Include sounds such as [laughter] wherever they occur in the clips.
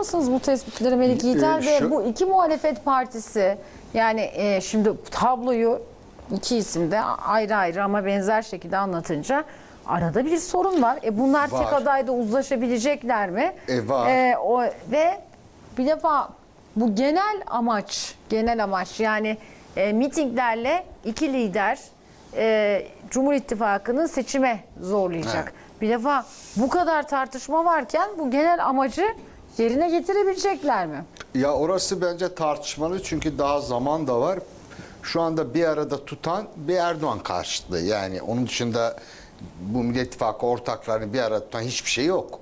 mısınız bu tespitleri Melik Yiğiter Ee, ve şu- bu iki muhalefet partisi yani e, şimdi tabloyu iki isim de ayrı ayrı ama benzer şekilde anlatınca arada bir sorun var. E bunlar tek Var. adayda uzlaşabilecekler mi? E, var. E, o ve bir defa bu genel amaç, genel amaç yani e, mitinglerle iki lider e, Cumhur İttifakı'nın seçime zorlayacak. Evet. Bir defa bu kadar tartışma varken bu genel amacı yerine getirebilecekler mi? Ya orası bence tartışmalı çünkü daha zaman da var. Şu anda bir arada tutan bir Erdoğan karşıtlığı. Yani onun dışında bu Millet İttifakı ortaklarını bir arada tutan hiçbir şey yok.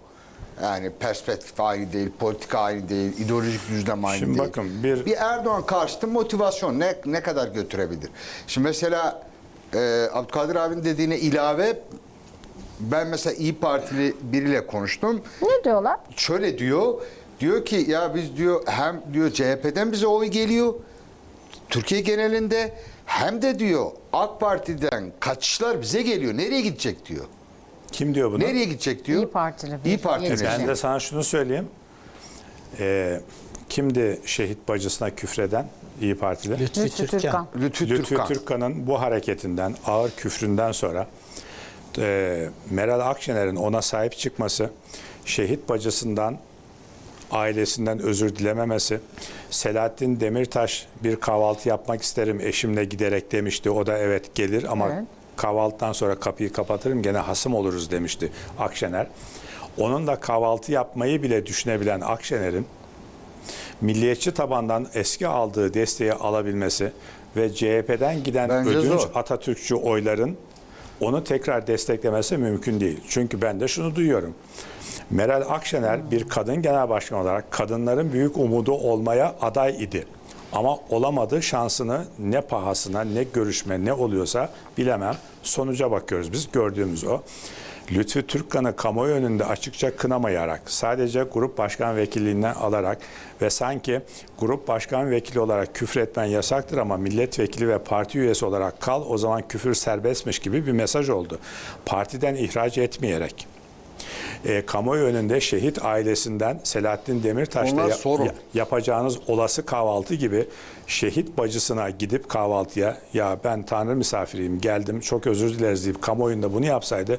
Yani perspektif aynı değil, politika aynı değil, ideolojik düzlem aynı Şimdi değil. bakın, bir- bir Erdoğan karşıtı motivasyon ne ne kadar götürebilir? Şimdi mesela e, Abdülkadir abinin dediğine ilave ben mesela İyi Partili biriyle konuştum Ne diyorlar? şöyle diyor. Diyor ki ya biz diyor hem diyor CHP'den bize oy geliyor. Türkiye genelinde hem de diyor AK Parti'den kaçışlar bize geliyor. Nereye gidecek diyor. Kim diyor bunu? Nereye gidecek diyor. İyi Partili bir İyi Partili. yetki. Ben de sana şunu söyleyeyim. Ee, kimdi şehit bacısına küfreden İyi Partili? Lütfi Lütfü Türkkan. Türkkan. Lütfü, Lütfü Türkkan. Türkkan'ın bu hareketinden, ağır küfründen sonra e, Meral Akşener'in ona sahip çıkması, şehit bacısından, ailesinden özür dilememesi, Selahattin Demirtaş bir kahvaltı yapmak isterim eşimle giderek demişti. O da evet gelir ama Evet. kahvaltıdan sonra kapıyı kapatırım gene hasım oluruz demişti Akşener. Onun da kahvaltı yapmayı bile düşünebilen Akşener'in milliyetçi tabandan eski aldığı desteği alabilmesi ve CHP'den giden Bence ödünç zor. Atatürkçü oyların onu tekrar desteklemesi mümkün değil. Çünkü ben de şunu duyuyorum. Meral Akşener bir kadın genel başkan olarak kadınların büyük umudu olmaya aday idi. Ama olamadı şansını ne pahasına ne görüşme ne oluyorsa bilemem. Sonuca bakıyoruz biz gördüğümüz o. Lütfü Türkkan'ı kamuoyu önünde açıkça kınamayarak, sadece grup başkan vekilliğinden alarak ve sanki grup başkan vekili olarak küfretmen yasaktır ama milletvekili ve parti üyesi olarak kal o zaman küfür serbestmiş gibi bir mesaj oldu. Partiden ihraç etmeyerek e, kamuoyu önünde şehit ailesinden Selahattin Demirtaş'la Onlar ya- sorun. ya- yapacağınız olası kahvaltı gibi şehit bacısına gidip kahvaltıya ya ben tanrı misafiriyim geldim çok özür dileriz deyip kamuoyunda bunu yapsaydı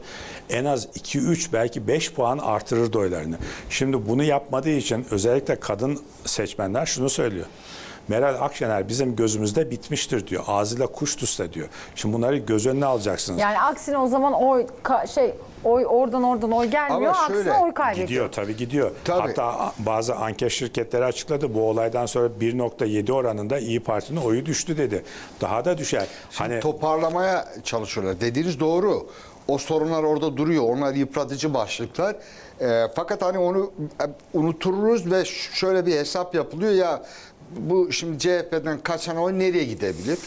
en az 2-3 belki 5 puan artırırdı oylarını. Şimdi bunu yapmadığı için özellikle kadın seçmenler şunu söylüyor. Meral Akşener bizim gözümüzde bitmiştir diyor. Ağzıyla kuş tutsa diyor. Şimdi bunları göz önüne alacaksınız. Yani aksine o zaman oy ka- şey oy oradan oradan oy gelmiyor. Ama şöyle, aksine oy kaybediyor. Gidiyor tabii gidiyor. Tabii. Hatta bazı anket şirketleri açıkladı bu olaydan sonra 1.7 oranında İyi Parti'nin oyu düştü dedi. Daha da düşer. hani toparlamaya çalışıyorlar. Dediğiniz doğru. O sorunlar orada duruyor. Onlar yıpratıcı başlıklar. Ee, fakat hani onu e, unuturuz ve şöyle bir hesap yapılıyor ya bu şimdi CHP'den kaçan oy nereye gidebilir?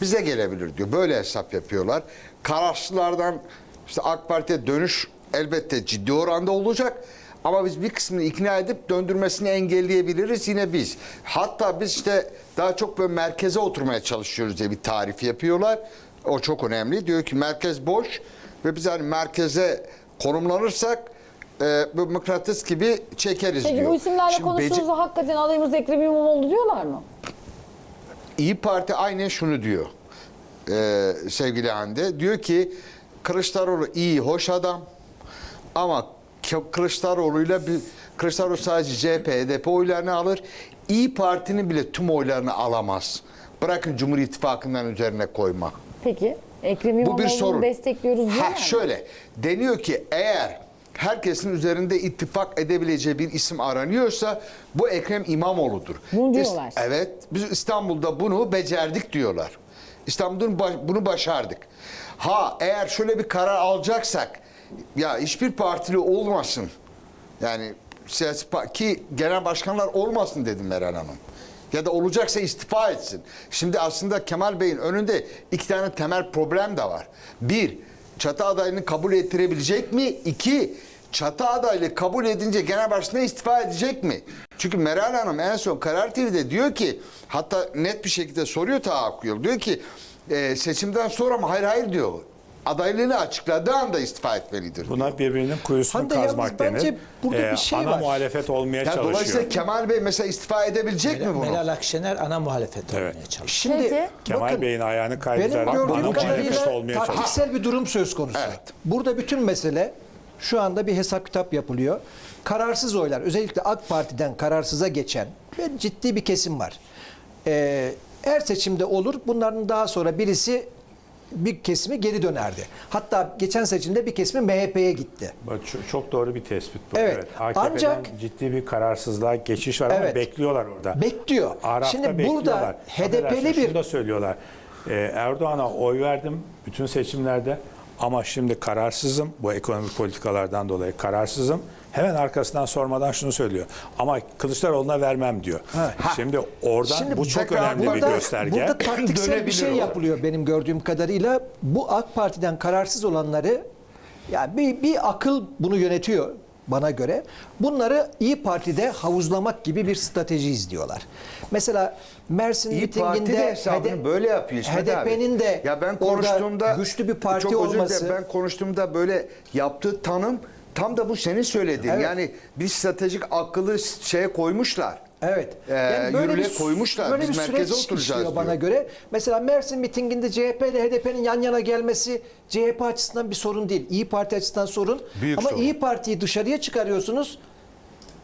Bize gelebilir diyor. Böyle hesap yapıyorlar. Kararsızlardan işte AK Parti'ye dönüş elbette ciddi oranda olacak. Ama biz bir kısmını ikna edip döndürmesini engelleyebiliriz yine biz. Hatta biz işte daha çok böyle merkeze oturmaya çalışıyoruz diye bir tarif yapıyorlar. O çok önemli. Diyor ki merkez boş ve biz hani merkeze konumlanırsak e, bu mıknatıs gibi çekeriz Peki diyor. bu isimlerle Şimdi beci- konuştuğunuzda hakikaten adayımız Ekrem İmamoğlu diyorlar mı? İyi Parti aynen şunu diyor e, sevgili Hande. Diyor ki Kılıçdaroğlu iyi, hoş adam ama K- Kılıçdaroğlu'yla bir Kılıçdaroğlu sadece CHP, HDP oylarını alır. İyi Parti'nin bile tüm oylarını alamaz. Bırakın Cumhur İttifakı'ndan üzerine koyma. Peki Ekrem İmamoğlu'nu sorun. destekliyoruz diyorlar Ha, mı? şöyle deniyor ki eğer herkesin üzerinde ittifak edebileceği bir isim aranıyorsa bu Ekrem İmamoğlu'dur. Bunu diyorlar. evet biz İstanbul'da bunu becerdik diyorlar. İstanbul'da bunu başardık. Ha eğer şöyle bir karar alacaksak ya hiçbir partili olmasın. Yani siyasi ki genel başkanlar olmasın dedim Meral Hanım. Ya da olacaksa istifa etsin. Şimdi aslında Kemal Bey'in önünde iki tane temel problem de var. Bir, çatı adaylığını kabul ettirebilecek mi? İki, çatı adaylığı kabul edince genel başkanı istifa edecek mi? Çünkü Meral Hanım en son Karar TV'de diyor ki hatta net bir şekilde soruyor Taha Akgül. Diyor ki e, seçimden sonra mı? Hayır hayır diyor. Adaylığını açıkladığı anda istifa etmelidir. Buna birbirinin kuyusunu Hande yalnız kazmak bence denir. burada bir şey ana var. muhalefet olmaya Yani dolayısıyla çalışıyor. Kemal Bey mesela istifa edebilecek mi bunu? Meral Akşener ana muhalefet Evet. olmaya çalışıyor. Şimdi Peki. Kemal bakın, Bey'in ayağını benim kaydırarak ana gördüğüm muhalefet kadarıyla olmaya çalışıyor. taktiksel bir durum söz konusu. Evet. Burada bütün mesele şu anda bir hesap kitap yapılıyor. Kararsız oylar özellikle AK Parti'den kararsıza geçen ve ciddi bir kesim var. Ee, her seçimde olur. Bunların daha sonra birisi bir kesimi geri dönerdi. Hatta geçen seçimde bir kesimi MHP'ye gitti. Çok- Çok doğru bir tespit bu. Evet. Evet. AKP'den Ancak- ciddi bir kararsızlığa geçiş var ama Evet. bekliyorlar orada. Bekliyor. Araf'ta Şimdi burada bekliyorlar. HDP'li Affedersin, bir- Şunu da söylüyorlar. Ee, Erdoğan'a oy verdim bütün seçimlerde ama şimdi kararsızım. Bu ekonomik politikalardan dolayı kararsızım. Hemen arkasından sormadan şunu söylüyor. Ama Kılıçdaroğlu'na vermem diyor. Ha. Şimdi oradan bu çok tekrar önemli burada, bir gösterge. Burada taktiksel bir Dönebilir şey o. yapılıyor benim gördüğüm kadarıyla. Bu AK Parti'den kararsız olanları ya bir, bir akıl bunu yönetiyor bana göre. Bunları İyi Parti'de havuzlamak gibi bir strateji izliyorlar. Mesela Mersin İyi mitinginde de hesabını HD böyle yapıyor abi. HDP'nin de ya ben konuştuğumda güçlü bir parti çok özür dilerim, olması. ben konuştuğumda böyle yaptığı tanım tam da bu senin söylediğin. Evet. Yani bir stratejik akıllı şeye koymuşlar. Evet. Ee, yürürlüğe koymuşlar. Böyle Biz bir merkeze süreç oturacağız diyor. bana göre. Mesela Mersin mitinginde CHP ile HDP'nin yan yana gelmesi CHP açısından bir sorun değil. İyi Parti açısından sorun. Büyük Ama sorun. İyi Parti'yi dışarıya çıkarıyorsunuz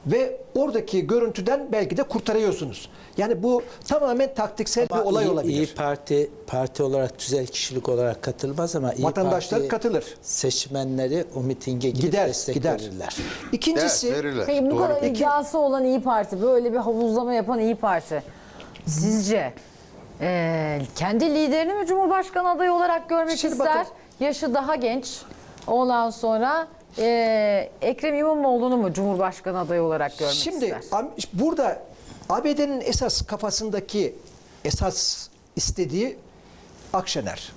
ve oradaki görüntüden belki de kurtarıyorsunuz. Yani bu tamamen taktiksel Ama bir olay İyi- olabilir. İyi Parti parti olarak tüzel kişilik olarak katılmaz ama İyi Vatandaşlar Parti katılır. Seçmenleri o mitinge gidip Gider, destek gider. verirler. İkincisi Evet, verirler. Peki bu Doğru. kadar iddiası olan İyi Parti, böyle bir havuzlama yapan İyi Parti sizce eee, kendi liderini mi Cumhurbaşkanı adayı olarak görmek Şimdi ister? bakın. Yaşı daha genç. Ondan sonra eee, Ekrem İmamoğlu'nu mu Cumhurbaşkanı adayı olarak görmek Şimdi ister? am- burada ABD'nin esas kafasındaki esas istediği Akşener.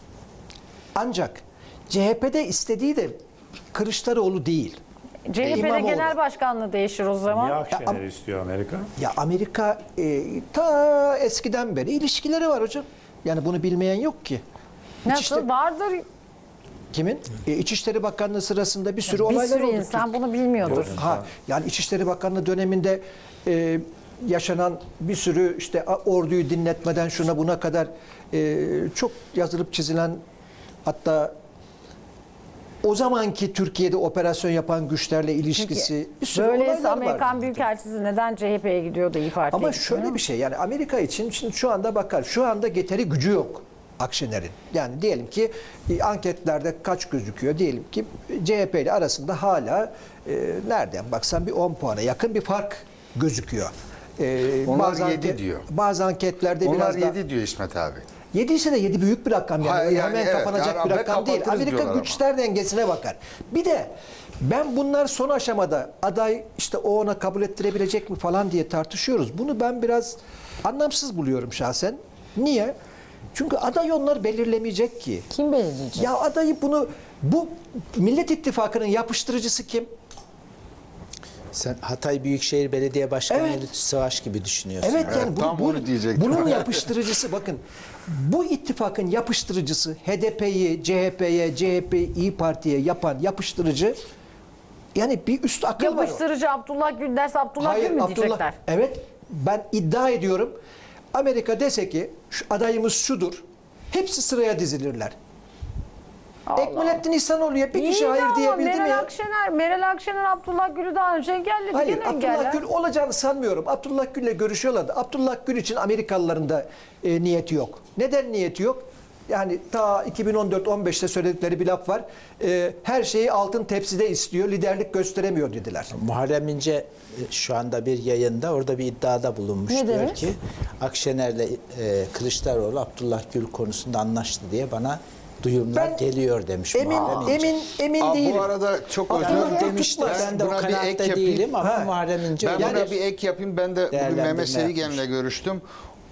Ancak CHP'de istediği de Kılıçdaroğlu değil. CHP'de İmamoğlu. genel başkanlığı değişir o zaman. Niye Akşener ama- istiyor Amerika? Ya Amerika e, ta eskiden beri ilişkileri var hocam. Yani bunu bilmeyen yok ki. Nasıl? İçişleri- Vardır Kimin? E, İçişleri Bakanlığı sırasında bir sürü bir olaylar sürü oldu. insan bunu bilmiyordur. Ha, yani İçişleri Bakanlığı döneminde e, yaşanan bir sürü işte orduyu dinletmeden şuna buna kadar e, çok yazılıp çizilen hatta o zamanki Türkiye'de operasyon yapan güçlerle ilişkisi bir sürü Böyleyse olaylar Amerikan var. Büyükelçisi neden CHP'ye gidiyor da İyi Parti'ye Ama şöyle bir şey yani Amerika için şimdi şu anda bakar şu anda getiri gücü yok Akşener'in. Yani diyelim ki e, anketlerde kaç gözüküyor? Diyelim ki CHP ile arasında hala e, nereden baksan bir 10 puana yakın bir fark gözüküyor. E, Onlar bazı yedi anket- diyor. Bazı anketlerde Onlar biraz daha... 7 diyor İsmet abi. 7 ise de 7 büyük bir rakam yani. Hayır, yani hemen evet, kapanacak yani bir rakam değil. Amerika güçler dengesine bakar. Bir de ben bunlar son aşamada aday işte o ona kabul ettirebilecek mi falan diye tartışıyoruz. Bunu ben biraz anlamsız buluyorum şahsen. Niye? Çünkü aday onlar belirlemeyecek ki. Kim belirleyecek? Ya adayı bunu bu Millet İttifakı'nın yapıştırıcısı kim? Sen Hatay Büyükşehir Belediye Başkanı Evet. Lütfü Savaş gibi düşünüyorsun. Evet Evet, yani bu- tam bu- onu diyecektim. bunun [laughs] yapıştırıcısı bakın bu ittifakın yapıştırıcısı HDP'yi, CHP'ye, CHP İyi Parti'ye yapan yapıştırıcı yani bir üst akıl var. o. Yapıştırıcı Abdullah Gül derse Abdullah Gül mü diyecekler? Evet ben iddia ediyorum. Amerika dese ki şu adayımız şudur. Hepsi sıraya dizilirler. Ekmelettin İhsanoğlu'ya bir İyi kişi hayır diyebildi mi Meral ya? Akşener, Meral Akşener Abdullah Gül'ü daha önce engelledi. Hayır, Gene Abdullah engeller. Gül olacağını sanmıyorum. Abdullah Gül'le görüşüyorlardı. Abdullah Gül için Amerikalıların da e, niyeti yok. Neden niyeti yok? Yani ta 2014-15'te söyledikleri bir laf var. E, her şeyi altın tepside istiyor, liderlik gösteremiyor dediler. Muharrem İnce e, şu anda bir yayında orada bir iddiada bulunmuş. Ne diyor demiş? ki Akşener'le e, Kılıçdaroğlu Abdullah Gül konusunda anlaştı diye bana duyumlar Ben geliyor demiş Emin Muharrem İnce. emin emin Aa, değilim. bu arada çok özür Abdullah dilerim. Ben de o Buna bir kanaatte ek yapayım. değilim ama Ha. Muharrem İnce Ben öyle buna bir- bir ek yapayım. Ben de bugün Değerlendirme Mehmet yapmış. Sevigen'le görüştüm.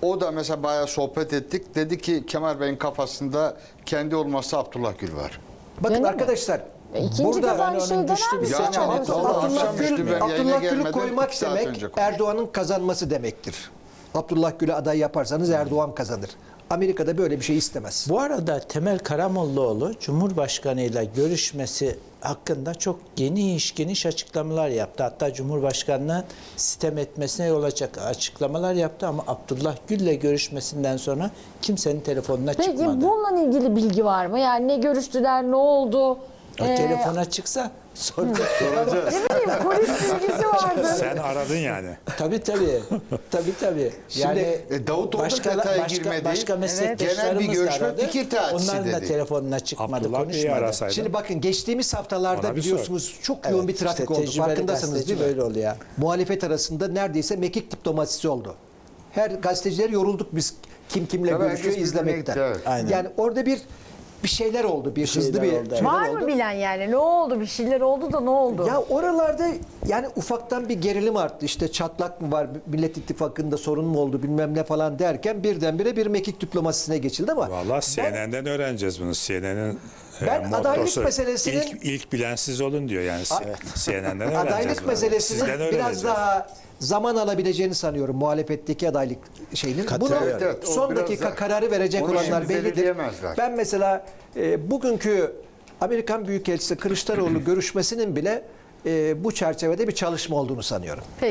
O da mesela bayağı sohbet ettik. Dedi ki Kemal Bey'in kafasında kendi olması Abdullah Gül var. Bakın Gene mi? arkadaşlar. E, İkinci burada kez aynı güçlü dener bir misin? Ya seçenek ama oldu. vallahi Abdullah Gül, Abdullah Gül'ü koymak demek. Erdoğan'ın kazanması demektir. Abdullah Gül'ü aday yaparsanız Erdoğan kazanır. Amerika'da böyle bir şey istemez. Bu arada Temel Karamollaoğlu Cumhurbaşkanı ile görüşmesi hakkında çok geniş geniş açıklamalar yaptı. Hatta Cumhurbaşkanı'na sitem etmesine yol açacak açıklamalar yaptı ama Abdullah Gül'le görüşmesinden sonra kimsenin telefonuna Peki çıkmadı. bununla ilgili bilgi var mı? Yani ne görüştüler, ne oldu? O Ee, telefona çıksa soracak. Ne bileyim polis bilgisi vardı. Sen aradın yani. tabii tabii. Tabii tabii. Yani e, Davutoğlu da başka, detaya başka, girmedi. başka meslektaşlarımız Genel bir da görüşme, aradı. fikir teatisi Onların da dedi. telefonuna çıkmadı, Abdullah Bey'i konuşmadı. Şimdi bakın geçtiğimiz haftalarda bir biliyorsunuz çok yoğun bir işte trafik oldu. tecrübeli Farkındasınız gazeteci değil mi? böyle oluyor. Muhalefet arasında neredeyse mekik diplomasisi oldu. Her gazeteciler yorulduk biz kim kimle Tabii görüşüyor izlemekten. birbirine gitti, evet. Aynen. Yani orada bir bir şeyler oldu. Bir, hızlı şeyler bir oldu, şeyler Var oldu. mı bilen yani? Ne oldu? Bir şeyler oldu da ne oldu? Ya oralarda yani ufaktan bir gerilim arttı. İşte çatlak mı var, Millet İttifakı'nda sorun mu oldu bilmem ne falan derken birdenbire bir mekik diplomasisine geçildi ama Valla CNN'den öğreneceğiz bunu. CNN'in e, Ben adaylık meselesinin- ilk, ilk bilen siz olun diyor yani. CNN'den öğreneceğiz. adaylık bunu. meselesinin Sizden biraz daha zaman alabileceğini sanıyorum muhalefetteki adaylık şeyinin. Katılıyorum. Evet, evet, o son biraz dakika da- kararı verecek Onu olanlar şimdi bellidir. belirleyemezler. Ben mesela e, bugünkü Amerikan Büyükelçisi Kılıçdaroğlu [clears throat] görüşmesinin bile e, bu çerçevede bir çalışma olduğunu sanıyorum.